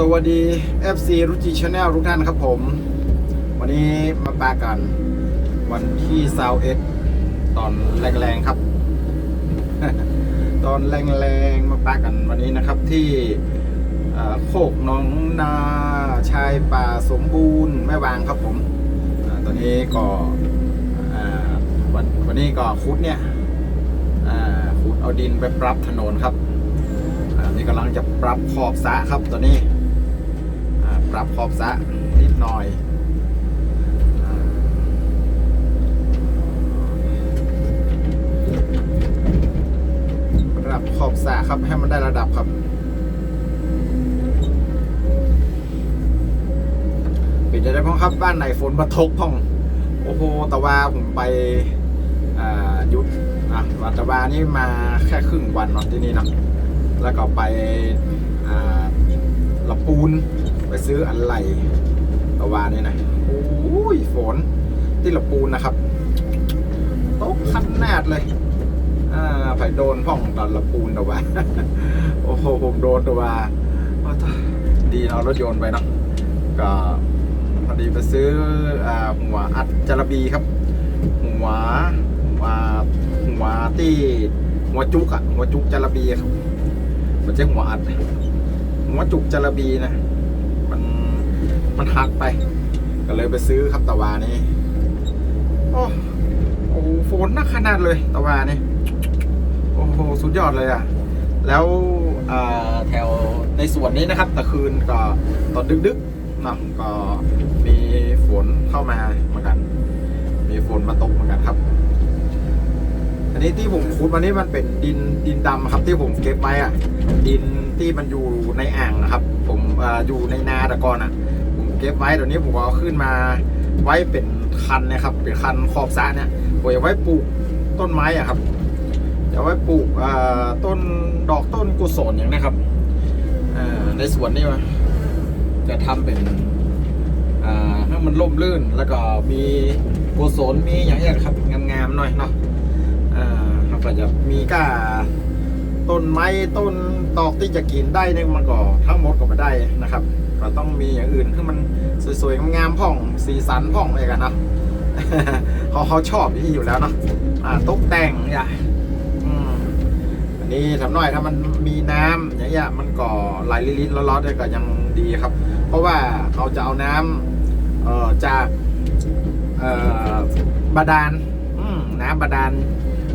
สวัสดี FC รุจิชาแนลทุกท่านครับผม วันนี้มาปากัน วันที่ซาวเอ็ดตอนแรงๆครับ ตอนแรงๆมาปากันวันนี้นะครับที่โคกน้องนาชายป่าสมบูรณ์แม่วางครับผมอตอนนี้ก็วันวันนี้ก็คุดเนี่ยอ่าคุดเอาดินไปปรับถนนครับนนี้กำลังจะปรับขอบสะครับตัวนี้ ปรับขอบสะนิดหน่อยรับขอบสะครับให้มันได้ระดับครับปิดได้พ้องครับบ้านไหนฝนมาตกพ้อง โอ้โหตะวาผมไปหยุดอะวัตะวานี่มาแค่ครึ่งวันเนาะที่นี่นะแล้วก็ไปละปูน ไปซื้ออันไหลตะวานนี่นะโอ้ยฝนที่ละปูนนะครับโตกขันนาดเลยอ่าไผ่โดนพ่องตอนละปูนตะวาโอ้โหผมโดนตะวาโอ้ตายดีเอารถยนต์ไปเนาะก็พอดีไปซื้ออหัวอัดจระบีครับ หัวหัวหัวที่หัวจุกอะหัวจุกจระบีครับมันใช่หัวอัดหัวจุกจระบีนะ มันมันหักไป ก็เลยไปซื้อครับตะวานี่โอ้โอ้ฝนหนักขนาดเลยตะวานี่โอ้โหสุดยอดเลยอะ แล้วแถวในส่วนนี้นะครับตะคืนก็ตอนดึกๆนะก็มีฝนเข้ามาเหมือนกัน มีฝนมาตกเหมือนกันครับ อันนี้ที่ผมขุดมานี่มันเป็นดินดินดำครับที่ผมเก็บไว้อะดินที่มันอยู่ในอ่างนะครับ อยู่ในนาแต่ก่อนอะ ผมเก็บไว้เดี๋ยวนี้ผมก็เอาขึ้นมาไว้เป็นคันนะครับ เป็นคันขอบสระเนี่ยผมจะไว้ปลูกต้นไม้อะครับจะไว้ปลูกต้นดอกต้นกุศลอย่างนี้ครับในสวนนี่วะจะทำเป็นให้มันร่มรื่นแล้วก็มีกุศลมีอย่างเงี้ยครับงามๆหน่อยเนาะอ่าเราก็จะมีก้า ต้นไม้ต้นตอกที่จะกินได้เนี่ยมันก็ทั้งหมดก็ไม่ได้นะครับ ก็ต้องมีอย่างอื่นที่มันสวยๆงามๆพ่องสีสันพ่องอะไรกันเนาะเขาเขาชอบที่อยู่แล้วเนาะตกแต่งอย่าอืมอันนี้ทำหน่อยถ้ามันมีน้ำอย่างเงี้ยมันก็ไหลลิดๆร้อๆเนี่ยก็ยังดีครับ เพราะว่าเขาจะเอาน้ำเอ่อจากเอ่อบาดาลน้ำบาดาล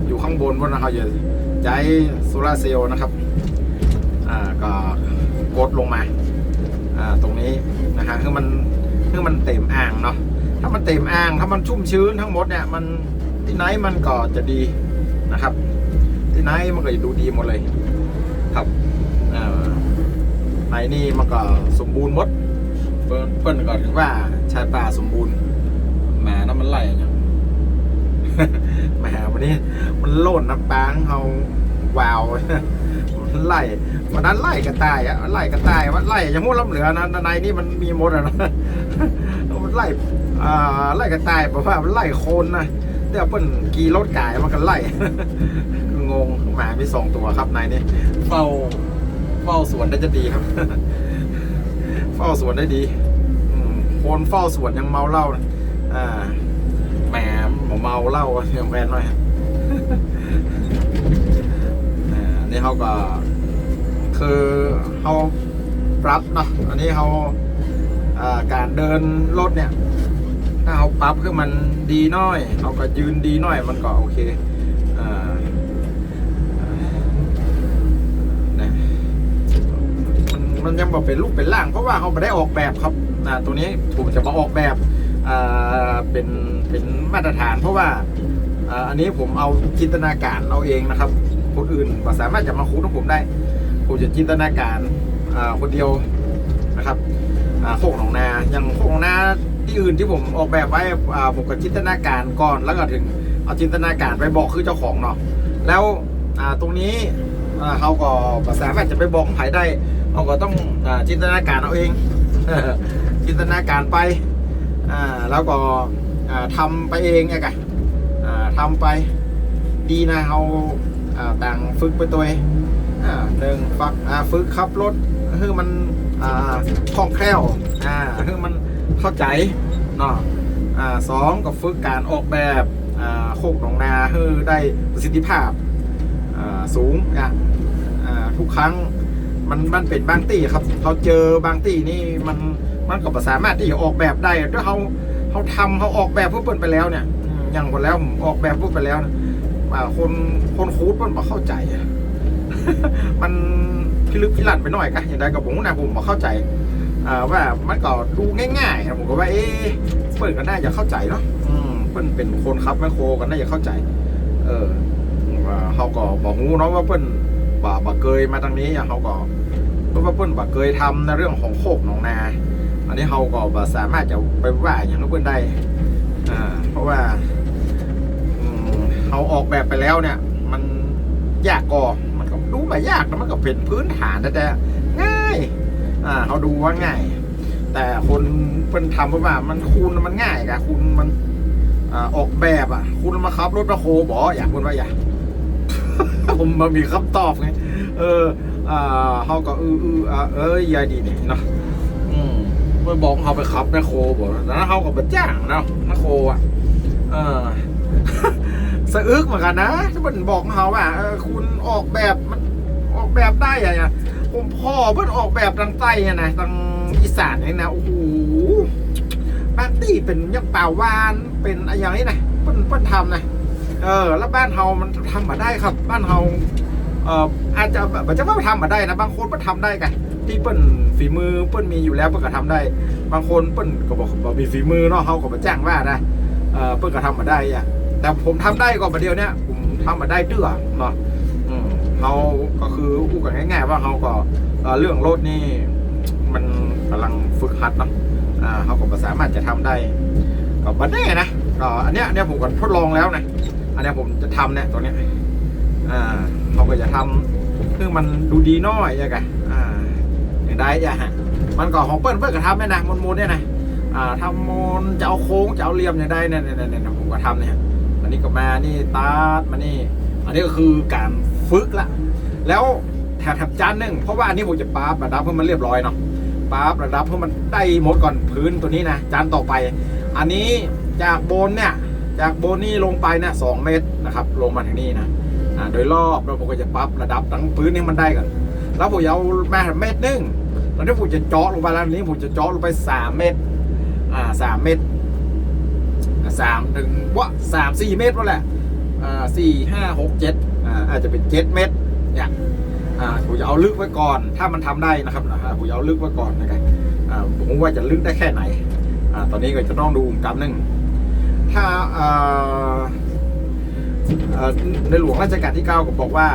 อยู่ข้างบนบนนะครับอ ย่าใช้โซลาร์เซลล์นะครับอ่าก็กดลงมาอ่าตรงนี้นะฮะคือมันคือมันเต็มอ่างเนาะถ้ามันเต็มอ่างถ้ามันชุ่มชื้นทั้งหมดเนี่ยมันที่ไหนมันก็จะดีนะครับ ที่ไหนมันก็จะดูดีหมดเลย ครับอ่าในนี่มันก็สมบูรณ์หมดเปิ้นเปิ้นก่อนถึงว่าชายป่าสมบูรณ์แหมานั้นมันไหลอย่างแหมวันนี้มันโล่นน้ำปางเขาวาวไล่วันนั้นไล่กระต่ายอะไล่กระต่ายว่าไล่อยังมู้ล้ำเหลือนะในนี่มันมีหมดอะนะมันไล่อ่าไล่กระต่ายบอกว่ามันไล่โคนนะเดี๋ยวเปิ้นกีรถกายมันก็ไล่งงหมามีสองตัวครับในนี่เฝ้าเฝ้าสวนได้จะดีครับ เฝ้าสวนได้ดีอืมคนเฝ้าสวนยังเมาเหล้านะอ่า แหมหมเมาเหล้าเทียมแฟนหน่อยอ่านี่เขาก็ คือเขาปรับเนาะอันนี้เขาอ่าการเดินรถเนี่ย ถ้าเขาปรับคือมันดีหน้อยเขาก็ยืนดีหน่อยมันก็โอเคอ่าเนี่ยมันมันยังบอกเป็นรูปเป็นร่างเพราะว่าเขาไม่ได้ออกแบบครับอ่าตัวนี้ผมจะมาออกแบบอ่าเป็นเป็น มาตรฐาน เพราะว่าอันนี้ผมเอาจินตนาการเอาเองนะครับ คนอื่นก็สามารถจะมาคุ้นของผมได้ ผมจะจินตนาการอ่าคนเดียวนะครับอ่าโคกหนองนาอย่างโคกหนองนาที่อื่นที่ผมออกแบบไว้อ่าผมก็จินตนาการก่อนแล้วก็ถึงเอาจินตนาการไปบอกคือเจ้าของเนาะแล้วอ่าตรงนี้เขาก็บ่สามารถจะไปบอกไผได้เราก็ต้องอาจินตนาการเอาเองจินตนาการไปอ่าแล้วก็ ทำไปเองไงกะอ่าทำไปดีนะเอาต่างฝึกไปตัวเองหนึ่งฟักฝึกขับรถคือมันคล่องแคล่วคือมันเข้าใจเนาะสองก็ฝึกการออกแบบโคกหนองนาให้ได้ประสิทธิภาพสูงอะทุกครั้งมันมันเป็นบางตีครับเขาเจอบางตีนี่มันมันก็บ่สามารถที่จะออกแบบได้ถ้าเขา เขาทำเขาออกแบบเพื่อเปิดไปแล้วเนี่ยอย่างหมดแล้วผมออกแบบเพื่อไปแล้วนี่ยอ่าคนคนคูดมันบ่เข้าใจมันพิลึกพิลั่นไปหน่อยกันอย่างไรกับผมนะผมบ่เข้าใจว่ามันก็ดูง่ายๆผมก็ว่าเอ๊ะเปิดก็น่าจะเข้าใจเนาะอืมเปิ้นเป็นคนขับแมคโครก็น่าจะเข้าใจ เออเขาก็บอกฮู้เนาะว่าเปิ้นบ่บ่เคยมาทางนี้อะเขาก็เพราะว่าเปิ้นบ่เคยทำในเรื่องของโคกหนองนา อันนี้เขาก็บสามารถจะไปว่าอย่างนั้นเปิ้นได้เพราะว่าเขาออกแบบไปแล้วเนี่ย มันยากก่อมันก็ดูม่ยากนะมันก็เป็นพื้นฐานแต่ง่ายอ่าเขาดูว่าง่าย แต่คนเพิ่นทำเพราะว่ามันคูณมันง่ายกะคุณมันอออกแบบอะ คุณมาขับรถมาโคบออยากคุณว่าอยากผมมามีคำตอบไงเอออ่าเขาก็อืออืออ่าเอ้ยยายดีนี่เนาะ ไปบอกเขาไปขับแมโครบอกแล้วเขาก็ไปจ้างเนาะแมโครอะเออสะอึกเหมือนกันนะที่มันบอกเขาว่าคุณออกแบบมันออกแบบได้อะเนี่ยผมพ่อเพิ่นออกแบบทางใต้อะนะทางอีสานเนี่ยนะโอ้โหบ้านตี้เป็นยักษ์ป่าวานเป็นอะไรอย่างนี้นะเพิ่นเพิ่นทำนะเออ แล้วบ้านเฮามันทำมาได้ครับ บ้านเฮาเอ่ออาจจะแบบจะว่าทำมาได้นะบางคนเพิ่นทำได้ไง ที่เปิ้นฝีมือเปิ้นมีอยู่แล้วเปิ้นก็ทำได้ บางคนเปิ้นก็บอกว่ามีฝีมือเนาะเฮาก็มาจ้างว่านะเออเปิ้นก็ทำมาได้อะแต่ผมทำได้ก่อนประเดี๋ยวเนี้ยผมทำมาได้เตื้อเนาะเขาก็คือพูกันง่าย ๆ ว่าเขาก็เรื่องรถนี่มันกำลังฝึกหัดเนาะอ่าเขาก็สามารถจะทำได้ก็บันแน่นะก็อันเนี้ยอันเนี้ยผมก็ทดลองแล้วนะอันเนี้ยผมจะทำเนี่ยตัวเนี้ยอ่าเขาก็จะทำคือมันดูดีน้อยยังไง ได้ยังฮะมันก็ของเปิ้ลเปิ้ลก็ทำเนี่ยนะมนๆเนี่ยนะอ่าทำมนจะเอาโค้งจะเอาเหลี่ยมอย่างใดเนี่ยเนี่ยเนี่ยเนี่ยผมก็ทำเนี่ยอันนี้ก็มานี่ตาดมานี่ อันนี้ก็คือการฝึกละแล้วแถบแถบจานหนึ่งเพราะว่าอันนี้ผมจะปาบระดับเพื่อมันเรียบร้อยเนาะปาบระดับเพื่อมันได้หมดก่อนพื้นตัวนี้นะจานต่อไป อันนี้จากบนเนี่ยจากบนนี่ลงไปเนี่ยสองเมตรนะครับ ลงมาถึงนี่นะโดยรอบแล้วผมก็จะปรับระดับทั้งพื้นให้มันได้ก่อนแล้วผมจะเอามาเมตรหนึ่ง แล้วที่ผมจะเจาะลงไปแล้วนี้ผมจะเจาะลงไปสามเมตร อ่าสามเมตรสามถึงวะสามสี่เมตรวะแหละอ่าสี่ห้าหกเจ็ดอ่าอาจจะเป็นเจ็ดเมตรเนี่ยอ่าผมจะเอาลึกไว้ก่อน ถ้ามันทำได้นะครับนะฮะผมจะเอาลึกไว้ก่อนนะครับอ่าผมว่าจะลึกได้แค่ไหนอ่าตอนนี้ก็จะต้องดูกำหนึ่งถ้าอ่าในหลวงรัชกาลที่ 9 ก็บอกว่า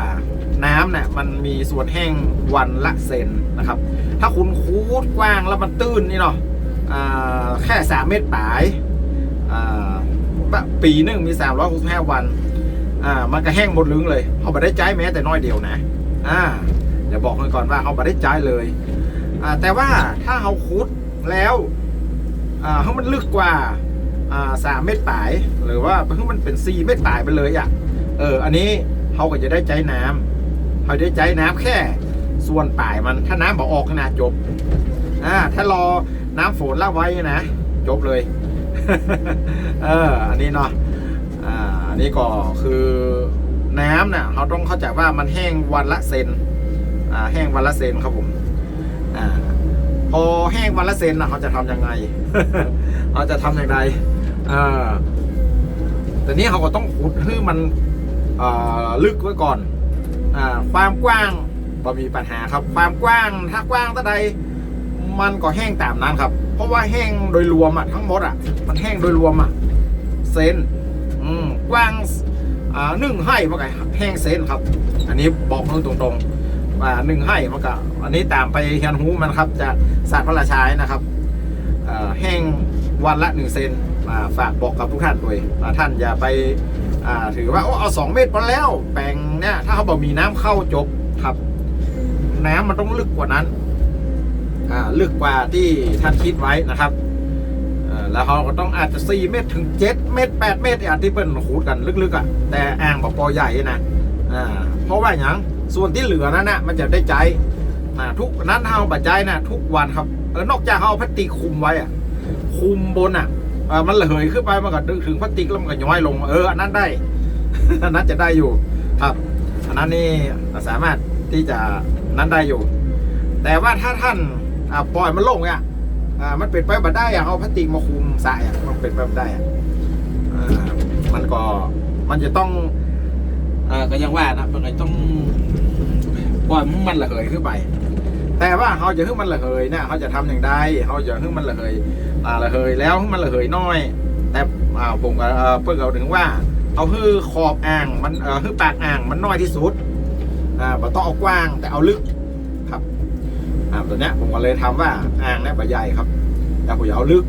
น้ำเนี่ยมันมีส่วนแห้งวันละเซนนะครับ ถ้าคุณคูดกว้างแล้วมันตื้นนี่เนาะแค่สามเมตรปลายปีหนึ่งมีสามร้อยหกสิบห้าวันมันก็แห้งหมดลึงเลยเขาไม่ได้ใจายแม้แต่น้อยเดียวนะอ่าเดี๋ยวบอกกันก่อนว่าเขาไม่ได้ใจายเลยแต่ว่าถ้าเขาคุดแล้วอ่าเขามันลึกกว่าสามเมตรปลาย หรือว่าเพิ่งมันเป็นสี่เมตรปลายไปเลยอะเอออันนี้เขาก็จะได้ใจน้ำ เขาได้ใจน้ำแค่ ส่วนปลายมันถ้าน้ำบอกออกนะจบอ่าถ้ารอน้ำฝนละไว้นะ จบเลย เอออันนี้เนาะอ่าอันนี้ก็คือน้ำเนี่ยเราต้องเข้าใจว่ามันแห้งวันละเซนอ่าแห้งวันละเซนครับผมอ่าพอแห้งวันละเซนนะเขาจะทำยังไงเขาจะทำอย่างไรอ่าแต่นี้เขาก็ต้องขุดให้มันอ่าลึกไว้ก่อน ความกว้างบ่มีปัญหาครับ ความกว้างถ้ากว้างเท่าใดมันก็แห้งตามนั้นครับ เพราะว่าแห้งโดยรวมอะทั้งหมดอะมันแห้งโดยรวมอะเซนกว้างหนึ่งให้มันก็แห้งเซนครับ อันนี้บอกตรงๆว่าหนึ่งให้มันก็อันนี้ตามไปเฮียนฮูมันครับจากศาสตร์พระราชานะครับแห้งวันละหนึ่งเซนฝากบอกกับทุกท่านด้วยท่านอย่าไป อ่าถือว่าโอ้เอาสองเมตรพอแล้วแปลงเนี่ยถ้าเขาบอกมีน้ำเข้าจบครับ น้ำมันต้องลึกกว่านั้นอ่าลึกกว่าที่ท่านคิดไว้นะครับเอ่อแล้วเขาก็ต้องอาจจะ4เมตรถึง 7 เมตร 8 เมตรอย่างที่เปิ้นขูดกันลึกๆอะแต่อ่างบอกปอใหญ่นะอ่าเพราะว่าอย่างส่วนที่เหลือนั้นนะมันจะได้ใจนะทุกนั้นเฮาปัจจัยนะทุกวันครับเออนอกจากเขาเอาพลาสติกคุมไว้อะคุมบนอะเออ มันระเหยขึ้นไปมันก็ดึงถึงพลาสติกแล้วมันก็ย้อยลง เอออันนั้นได้ อันนั้นจะได้อยู่ครับอันนั้นนี่สามารถที่จะนั้นได้อยู่ แต่ว่าถ้าท่านปล่อยมันลงเนี่ยมันเป็นไปไม่ได้อะเอาพลาสติกมาคุมสายอะมันเป็นไปไม่ได้อะมันก็มันจะต้องอก็ยังว่านะมันก็ต้องปล่อยมันระเหยขึ้นไป แต่ว่าเขาจะให้มันระเหยนี่ยเขาจะทำอย่างใดเขาจะให้มันระเหยอ่าระเหยแล้วให้มันระเหยน้อย แต่อ่าผมก็เพื่อเอาถึงว่าเอาฮื้อขอบอ่างมันเอ่อฮือปากอ่างมันน้อยที่สุดอ่าบ่ต้องเอากว้างแต่เอาลึกครับอ่าตัวเนี้ยผมก็เลยทำว่าอ่างเนี่ยบ่ใหญ่ครับ แต่ผมอยากเอาลึก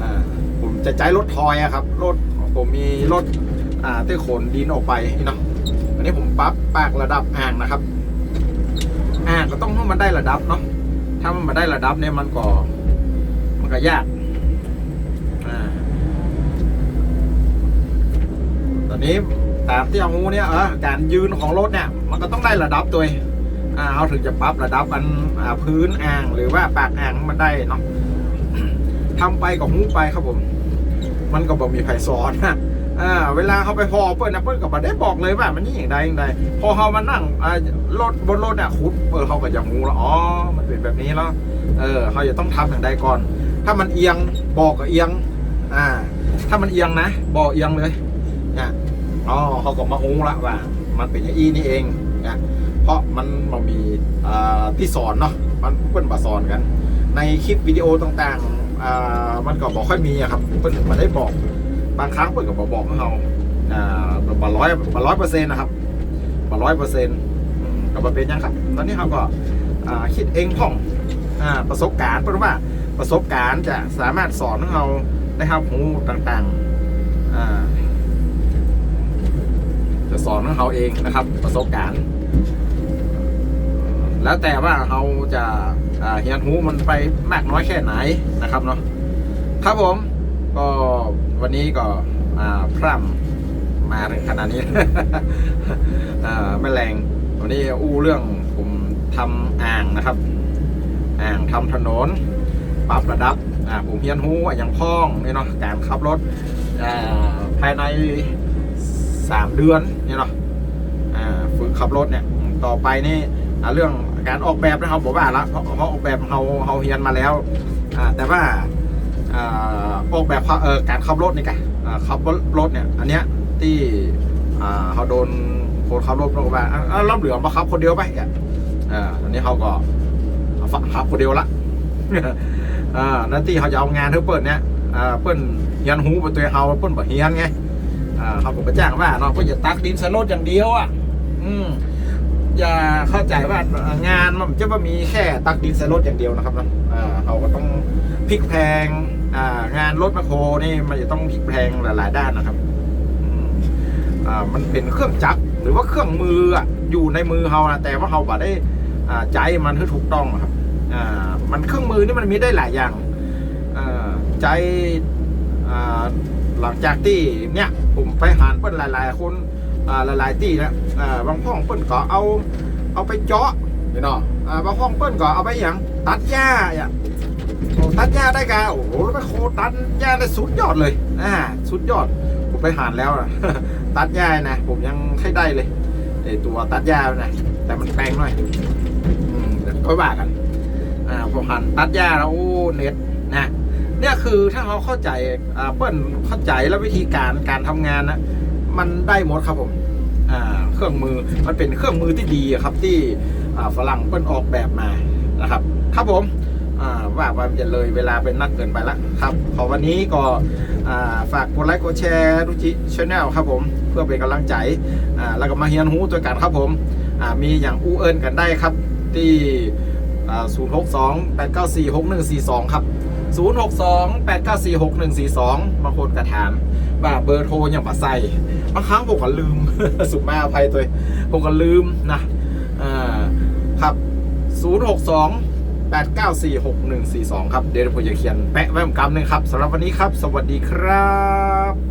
อ่าผมจะใช้รถทอยอะครับรถผมมีรถอ่าที่ขนดินออกไปเนาะอันนี้ผมปรับปากระดับอ่างนะครับ อ่าก็ต้องให้มันได้ระดับเนาะถ้ามันมาได้ระดับเนี่ยมันก็มันก็ยากอ่าตอนนี้ตามที่เอางูเนี่ยเออการยืนของรถเนี่ย มันก็ต้องได้ระดับตัวเองอ่าเอาถึงจะปรับระดับอันอพื้นอ่างหรือว่าปากอ่างมันได้เนาะทำไปกับหูไปครับผม มันก็บ่มีใครสอนนะ อ่าเวลาเขาไปพอเปิ้ลนะเปิ้ลก็บ่ได้บอกเลยว่ามันนี่อย่างใดอย่างใดพอเขามานั่งอ่ารถบนรถเนี่ยขุดเออเขาก็จะงูแล้วอ๋อมันเป็นแบบนี้แล้วเออเขาจะต้องทำอย่างใดก่อน ถ้ามันเอียงบอกก็เอียง อ่า ถ้ามันเอียงนะ บอกเอียงเลยเนี่ยอ๋อเขาก็มาหูละว่า มันเป็นอย่างอี้นี่เองเนี่ยเพราะมันมันมีอ่าที่สอนเนาะมันเปิ้ลมาสอนกัน ในคลิปวิดีโอต่างๆอ่ามันก็บอกค่อยมีอะครับเปิ้ลมาได้บอก บางครั้งเปิ้ลก็บอกบอกให้เราอ่าบาร้อยบาร้อยเปอร์เซ็นต์นะครับบาร้อยเปอร์เซ็นต์ก็มาเป็นยังครับ ตอนนี้เขาก็คิดเองพ่องอ่าประสบการณ์เพราะว่าประสบการณ์จะสามารถสอนให้เราได้ครับหูต่างๆอ่าจะสอนให้เราเองนะครับ ประสบการณ์ แล้วแต่ว่าเราจะอ่าเฮียนหูมันไปมากน้อยแค่ไหนนะครับเนาะครับผม ก็วันนี้ก็พร่ำมาถึงขนาดนี้อ่าไม่แรงวันนี้อู้เรื่องผมทำอ่างนะครับ อ่างทำถนนปรับระดับอ่าผมเฮียนหูอย่างพ้องนี่เนาะการขับรถภายในสามเดือนนี่เนาะฝึกขับรถเนี่ยต่อไปนี่เรื่องการออกแบบนะครับบอกว่าละเพราะออกแบบเราเราเฮียนมาแล้วแต่ว่า ออกแบบการขับรถนี่กันขับรถเนี่ย อันเนี้ยที่เขาโดนคนขับรถบอกว่าอะอะรับเหลือมาขับคนเดียวไปอะอันนี้เขาก็ขับคนเดียวละอ่านั่นที่เขาจะเอางานเธอเปิดเนี่ยอ่าเปิ้นเฮียนหูไปตัวเฮาเปิ้นบ่เฮียนไงอ่าเขาก็ไปจ้างว่าเนาะเปิ้นจะตักดินสโลดอย่างเดียวอะ อืมอย่าเข้าใจว่างานมันจะว่ามีแค่ตักดินสโลดอย่างเดียวนะครับเนาะเขาก็ต้องพลิกแพง งานรถแมคโครนี่มันจะต้องพลิกแพลงหลาย ๆ ด้านนะครับมันเป็นเครื่องจักรหรือว่าเครื่องมืออยู่ในมือเรานะแต่ว่าเราบ่ได้ใจมันให้ถูกต้องครับมันเครื่องมือนี่มันมีได้หลายอย่างใจหลังจากที่เนี่ยผมไปหารเปิ้นหลาย ๆ คนหลายๆที่นะบางห้องเปิ้นก็เอาเอาไปเจาะเนาะบางห้องเปิ้นก็เอาไปอย่างตัดหญ้าอย่าง ตัดหญ้าได้กาโอ้โหแล้วไปโคตัดหญ้าได้สุดยอดเลยอ่าสุดยอด ผมไปหานแล้วอะตัดหญ้านะ ผมยังให้ได้เลยไอตัวตัดหญ้านะแต่มันแพงหน่อยอืมเดี๋ยวค่อยว่ากันอ่าพอหันตัดหญ้าแล้วโอ้เน็ตนะเนี่ยคือถ้าเขาเข้าใจอ่าเปิ้ลเข้าใจแล้ววิธีการการทำงานนะมันได้หมดครับผมอ่าเครื่องมือมันเป็นเครื่องมือที่ดีครับที่อ่าฝรั่งเปิ้ลออกแบบมานะครับ ครับผม ว่าว่ามันจะเลยเวลาเป็นนักเกินไปละครับ ขอวันนี้ก็ฝากกดไลค์กดแชร์รุจิชแนลครับผม เพื่อเป็นกำลังใจแล้วก็มาเฮียนหูตัวกันครับผมมีอย่างอู้เอิญกันได้ครับที่ศูนย์หกสองแปดเก้าสี่หกหนึ่งสี่สองครับศูนย์หกสองแปดเก้าสี่หกหนึ่งสี่สองบางคนกระถามว่าเบอร์โทรอยังปัใส่บางครั้งผมก็ลืม สุดมาอภัยตัวเองผมก็ลืมนะ อ่า ครับ 062 8946142 ครับ เดี๋ยวผมจะเขียนแปะไว้เหมือนกันหนึ่งครับสำหรับวันนี้ครับ สวัสดีครับ